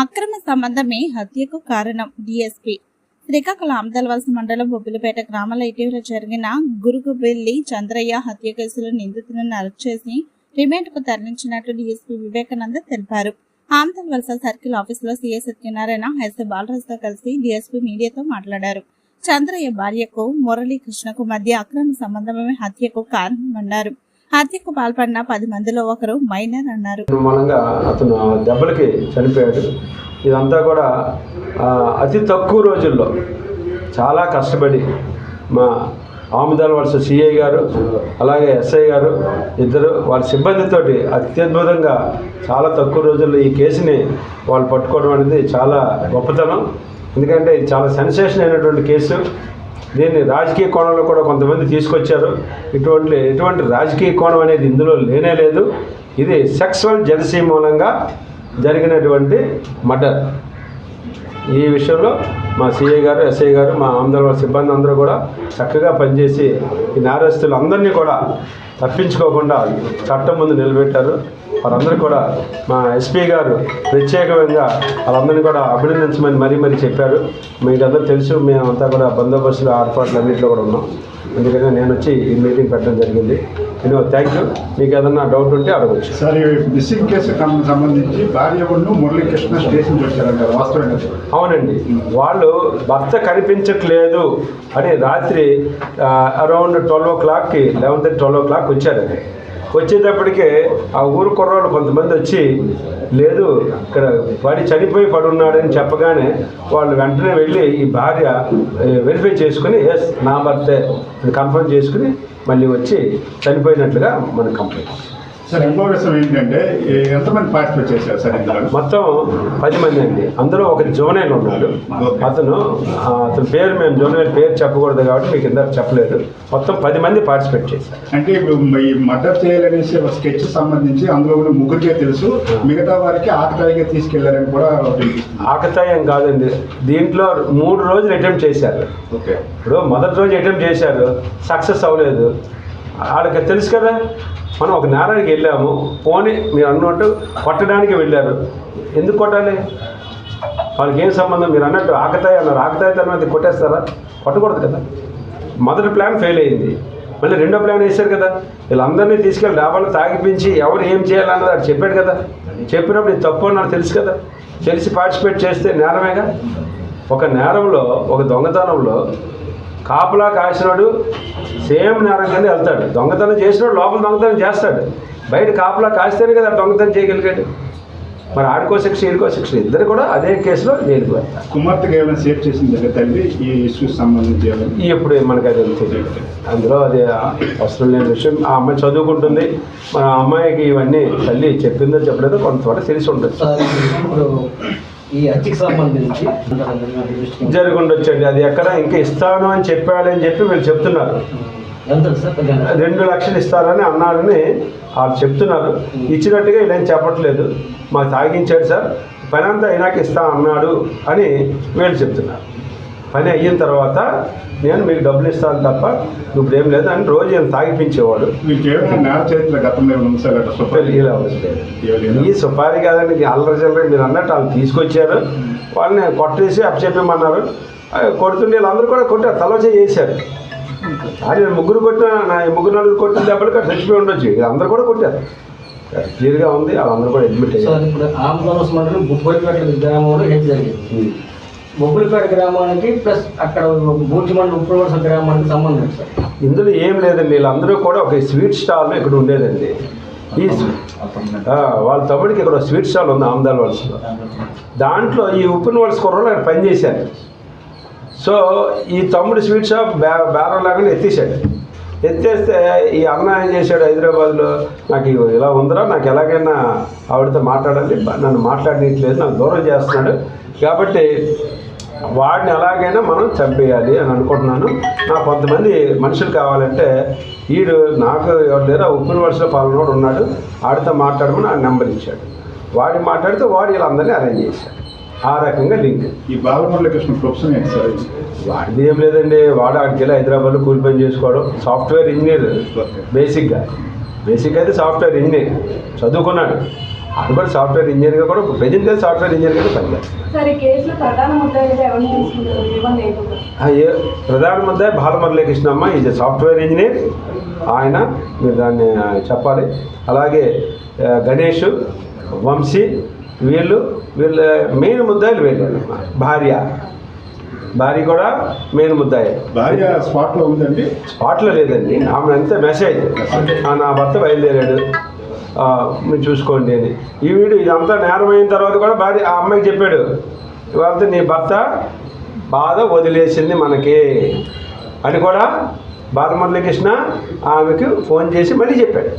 అక్రమ సంబంధమే హత్యకు కారణం డిఎస్పీ. శ్రీకాకుళం ఆమదలవలస మండలం బొబ్బిలిపేట గ్రామంలో ఇటీవల జరిగిన గురుగుబెల్లి చంద్రయ్య హత్య కేసులో నిందితులను అరెస్ట్ చేసి రిమాండ్కు తరలించినట్లు డీఎస్పీ వివేకానంద తెలిపారు. ఆమదలవలస సర్కిల్ ఆఫీసులో సీఎస్ సత్యనారాయణ ఎస్ఐ బాలరాజుతో కలిసి డీఎస్పీ మీడియాతో మాట్లాడారు. చంద్రయ్య భార్యకు మురళీకృష్ణకు మధ్య అక్రమ సంబంధమే హత్యకు కారణమన్నారు. హత్యకు పాల్పడిన పది మందిలో ఒకరు మైనర్ అన్నారు. మూలంగా అతను దెబ్బలకి చనిపోయాడు. ఇదంతా కూడా అతి తక్కువ రోజుల్లో చాలా కష్టపడి మా ఆముదాల వలస సిఐ గారు అలాగే ఎస్ఐ గారు ఇద్దరు వాళ్ళ సిబ్బందితోటి అత్యద్భుతంగా చాలా తక్కువ రోజుల్లో ఈ కేసుని వాళ్ళు పట్టుకోవడం అనేది చాలా గొప్పతనం. ఎందుకంటే ఇది చాలా సెన్సేషన్ అయినటువంటి కేసు. దీన్ని రాజకీయ కోణంలో కూడా కొంతమంది తీసుకొచ్చారు. ఇటువంటి ఎటువంటి రాజకీయ కోణం అనేది ఇందులో లేనే లేదు. ఇది సెక్సువల్ జెలసీ మూలంగా జరిగినటువంటి మర్డర్ ఈ విషయంలో మా సిఐ గారు ఎస్ఐ గారు మా ఆంధ్ర సిబ్బంది అందరూ కూడా చక్కగా పనిచేసి ఈ నేరస్తులు అందరినీ కూడా తప్పించుకోకుండా చట్టం ముందు నిలబెట్టారు. వారందరూ కూడా మా ఎస్పీ గారు ప్రత్యేకంగా వాళ్ళందరినీ కూడా అభినందించమని మరీ మరీ చెప్పారు. మీకు అందరూ తెలుసు మేమంతా కూడా బందోబస్తులు ఏర్పాట్లు అన్నింటిలో కూడా ఉన్నాం. అందుకని నేను వచ్చి ఈ మీటింగ్ పెట్టడం జరిగింది. నేను థ్యాంక్ యూ. మీకు ఏదన్నా డౌట్ ఉంటే అడగచ్చు. సార్ మిస్సింగ్ కేసు సంబంధించి భార్య మురళీకృష్ణ స్టేషన్ అవునండి. వాళ్ళు భర్త కనిపించట్లేదు అని రాత్రి అరౌండ్ ట్వెల్వ్ ఓ క్లాక్కి eleven thirty twelve o'clock వచ్చారండి. వచ్చేటప్పటికే ఆ ఊరు కుర్రోళ్ళు కొంతమంది వచ్చి లేదు ఇక్కడ వాడి చనిపోయి పడున్నాడని చెప్పగానే వాళ్ళు వెంటనే వెళ్ళి ఈ భార్య వెరిఫై చేసుకుని ఎస్ నా భర్తే కన్ఫర్మ్ చేసుకుని మళ్ళీ వచ్చి చనిపోయినట్లుగా మనకు కంప్లైంట్ సార్ ఇంకో విషయం ఏంటంటే ఎంతమంది పార్టిసిపేట్ చేశారు సార్ ఇందులో? మొత్తం పది మంది అండి. అందులో ఒక జోనైల్ ఉన్నాడు. అతను అతని పేరు మేము జోనైల్ పేరు చెప్పకూడదు కాబట్టి మీకు ఇందాక చెప్పలేదు. మొత్తం పది మంది పార్టిసిపేట్ చేశారు. అంటే ఇప్పుడు ఈ మర్డర్ చేయాలనేసి ఒక స్కెచ్ సంబంధించి అందులో ఉన్న ముగ్గురికే తెలుసు. మిగతా వారికి ఆకతాయిగా తీసుకెళ్ళారని కూడా ఆకతాయం కాదండి. దీంట్లో మూడు రోజులు అటెంప్ట్ చేశారు. ఓకే. ఇప్పుడు మొదటి రోజు అటెంప్ట్ చేశారు. సక్సెస్ అవ్వలేదు. ఆడికి తెలుసు కదా మనం ఒక నేరానికి వెళ్ళాము పోనీ మీరు అన్నట్టు కొట్టడానికి వెళ్ళారు. ఎందుకు కొట్టాలి? వాళ్ళకి ఏం సంబంధం? మీరు అన్నట్టు ఆకతాయి అన్నారు. ఆకతాయి తర్వాత కొట్టేస్తారా? కొట్టకూడదు కదా. మొదటి ప్లాన్ ఫెయిల్ అయింది. మళ్ళీ రెండో ప్లాన్ వేశారు కదా. వీళ్ళందరినీ తీసుకెళ్ళి డాబాలు తాగిపించి ఎవరు ఏం చేయాలన్నది అది చెప్పాడు కదా. చెప్పినప్పుడు ఇది తప్పు నాకు తెలుసు కదా. తెలిసి పార్టిసిపేట్ చేస్తే నేరమేగా? ఒక నేరంలో ఒక దొంగతనంలో కాపలా కాసినాడు సేమ్ నేరం కింద వెళ్తాడు. దొంగతనం చేసినాడు లోపల దొంగతనం చేస్తాడు. బయట కాపలా కాస్తేనే కదా దొంగతనం చేయగలిగాడు. మరి ఆడికో శిక్ష ఈడికో శిక్ష. ఇద్దరు కూడా అదే కేసులో జైలుకు వెళ్తారు. కుమార్తెగా ఏమైనా చేసింది దగ్గర తల్లి ఈ ఇష్యూస్ సంబంధించి ఎప్పుడు మనకు అది తెలియదు అందులో అది అవసరం లేని విషయం. ఆ అమ్మాయి చదువుకుంటుంది. మన అమ్మాయికి ఇవన్నీ తల్లి చెప్పిందో చెప్పలేదో కొంత తెలిసి ఉంటుంది. ఈ హత్యకి సంబంధించి జరిగి ఉండొచ్చండి అది ఎక్కడ ఇంకా ఇస్తాను అని చెప్పాడని చెప్పి వీళ్ళు చెప్తున్నారు. రెండు లక్షలు ఇస్తారని అన్నారని వాళ్ళు చెప్తున్నారు. ఇచ్చినట్టుగా ఇలా ఏం చెప్పట్లేదు. మాకు తాగించాడు సార్. పని అంతా అయినాక ఇస్తా అన్నాడు అని వీళ్ళు చెప్తున్నారు. పని అయిన తర్వాత నేను మీకు డబ్బులు ఇస్తాను తప్ప ఇప్పుడు ఏం లేదు అని రోజు నేను తాగిపించేవాడు. ఇలా ఈ సుపారీ కాదండి ఈ అల్లరి చిల్లరి మీరు అన్నట్టు వాళ్ళు తీసుకొచ్చారు. వాళ్ళని కొట్టేసి అప్పచెప్పమన్నారు. కొడుతుండే వీళ్ళందరూ కూడా కొట్టారు తల చేశారు. అది ముగ్గురు కొట్టిన ముగ్గురు నలుగురు కొట్టిన దెబ్బలు కూడా చచ్చిపోయి ఉండొచ్చు. వీళ్ళందరూ కూడా కొట్టారు. క్లియర్గా ఉంది వాళ్ళందరూ కూడా అడ్మిట్ సార్ అయ్యారు. ఇప్పుడు ఆంధ్రప్రదేశ్ మండలం బుబ్బడిపేట గ్రామంలో హత్య జరిగింది? బొబ్బులపేట గ్రామానికి ప్లస్ అక్కడ బూర్జి మండలం ఉప్పులవలస గ్రామానికి సంబంధం సార్. ఇందులో ఏం లేదండి వీళ్ళందరూ కూడా ఒక స్వీట్ స్టాల్ ఇక్కడ ఉండేదండి. ఈ వాళ్ళ తమ్ముడికి ఇక్కడ స్వీట్ స్టాల్ ఉంది ఆమదాల వలసలో దాంట్లో ఈ ఉప్పిన వలస కుర్రలు ఆయన పనిచేశారు సో ఈ తమ్ముడు స్వీట్ షాప్ బే బేరం లేకుండా ఎత్తేసాడు ఎత్తేస్తే ఈ అన్న ఏం చేశాడు హైదరాబాద్లో? నాకు ఇలా ఉందిరా నాకు ఎలాగైనా ఆవిడతో మాట్లాడాలి నన్ను మాట్లాడనట్లేదు నాకు దూరం చేస్తున్నాడు. కాబట్టి వాడిని ఎలాగైనా మనం చంపేయాలి అని అనుకుంటున్నాను. నాకు కొంతమంది మనుషులు కావాలంటే వీడు నాకు ఎవరు లేరు ఆ ఉప్పుని వరుసలో పాలనోడు ఉన్నాడు ఆడితో మాట్లాడమని ఆ నెంబర్ ఇచ్చాడు. వాడి మాట్లాడితే వాడు వీళ్ళందరినీ అరేంజ్ చేశాడు. ఆ రకంగా లింక్. ఈ బాలమురళీకృష్ణ ప్రొఫెషన్ సార్? వాడిది ఏం లేదండి వాడు అక్కడికి వెళ్ళి హైదరాబాద్లో కూలి పని చేసుకోవడం. సాఫ్ట్వేర్ ఇంజనీర్ బేసిక్గా. బేసిక్ అయితే సాఫ్ట్వేర్ ఇంజనీర్. చదువుకున్నాడు. అది కూడా సాఫ్ట్వేర్ ఇంజనీర్గా కూడా ప్రజెంట్ సాఫ్ట్వేర్ ఇంజనీర్గా ఈ కేసులో ప్రధాన ముద్దాయిగా ఎవరిని తీసుకుంటారు? ఇవ్వండి లేకుండా ఆ ఏ ప్రధాన ముద్ద Balamurali Krishnamma. Is software engineer. ఆయన మీరు దాన్ని చెప్పాలి. అలాగే గణేష్ వంశీ వీళ్ళు వీళ్ళ మెయిన్ ముద్దాయిలు వీళ్ళు. భార్య. భార్య కూడా మెయిన్ ముద్దాయి. భార్య స్పాట్లో ఉందండి? స్పాట్లో లేదండి. ఆమె అంతే మెసేజ్. ఆ, నా భర్త బయలుదేరాడు. మీరు చూసుకోండి అని. ఈ వీడియో ఇదంతా నేరం అయిన తర్వాత కూడా భార్య ఆ అమ్మాయికి చెప్పాడు ఇవాళ నీ భర్త బాధ వదిలేసింది మనకి అని కూడా బాలమురళీకృష్ణ ఆమెకు ఫోన్ చేసి మళ్ళీ చెప్పాడు.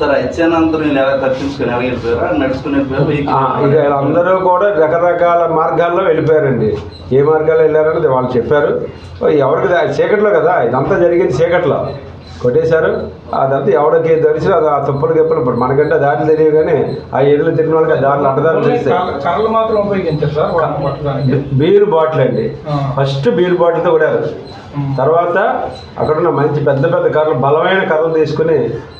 సార్ ఇచ్చానంతా నేను ఎలా తప్పించుకుని ఎలా వెళ్ళిపోయారా? నడుచుకుని వెళ్ళిపోయారు ఆ, ఇక వీళ్ళందరూ కూడా రకరకాల మార్గాల్లో వెళ్ళిపోయారండి. ఏ మార్గాల్లో వెళ్ళారని వాళ్ళు చెప్పారు. ఎవరికి చీకట్లో కదా ఇదంతా జరిగింది చీకట్లో. కొట్టేశారు. అదంతా ఎవరికి తెలిసి అది ఆ తప్పులు గెప్పలు ఇప్పుడు మనకంటే దారి తెలియదు కానీ ఆ ఎదురు తిరిగిన వాళ్ళకి ఆ దారులు అడ్డదారులు పట్టడానికి బీర్ బాటిల్ అండి. ఫస్ట్ బీర్ బాటిల్తో కూడా తర్వాత అక్కడ ఉన్న మంచి పెద్ద పెద్ద కర్రలు బలమైన కర్రలు తీసుకుని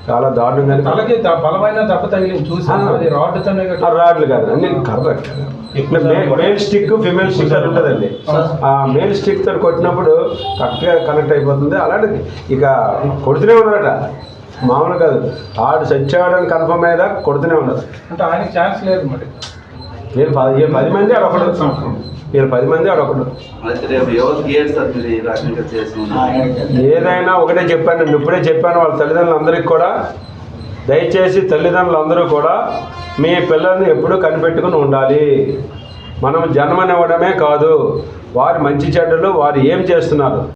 చాలా దారుణంగా ద- బలమైన దెబ్బ తగిలి చూసి ఆ. అది రాడ్తోనే ఆ రాడ్లు కాదు అన్ని కర్ర మేల్ స్టిక్ ఫిమేల్ స్టిక్ అని ఉంటుందండి. ఆ. మేల్ స్టిక్తో కొట్టినప్పుడు కరెక్ట్గా కనెక్ట్ అయిపోతుంది. అలాంటిది ఇక కొడుతూనే ఉన్నారట. మామూలు కాదు. ఆడు చచ్చాడని కన్ఫర్మ్ అయ్యేదా? కొడుతూనే ఉన్నారు అంటే ఆయనకి ఛాన్స్ లేదు మరి. వీళ్ళు పది వీళ్ళు పది మంది ఆడొకడు వీళ్ళు పది మంది ఆడొకడు అయితే రేపు ఎవరికి ఏడు సార్ మీరు ఈ రకంగా చేసి? ఏదైనా ఒకటే చెప్పాను. నేను ఇప్పుడే చెప్పాను. వాళ్ళ తల్లిదండ్రులందరికీ కూడా. దయచేసి తల్లిదండ్రులందరూ కూడా మీ పిల్లల్ని ఎప్పుడూ కనిపెట్టుకుని ఉండాలి. మనం జన్మనివ్వడమే కాదు. వారి మంచి చెడ్డలు వారు ఏం చేస్తున్నారు?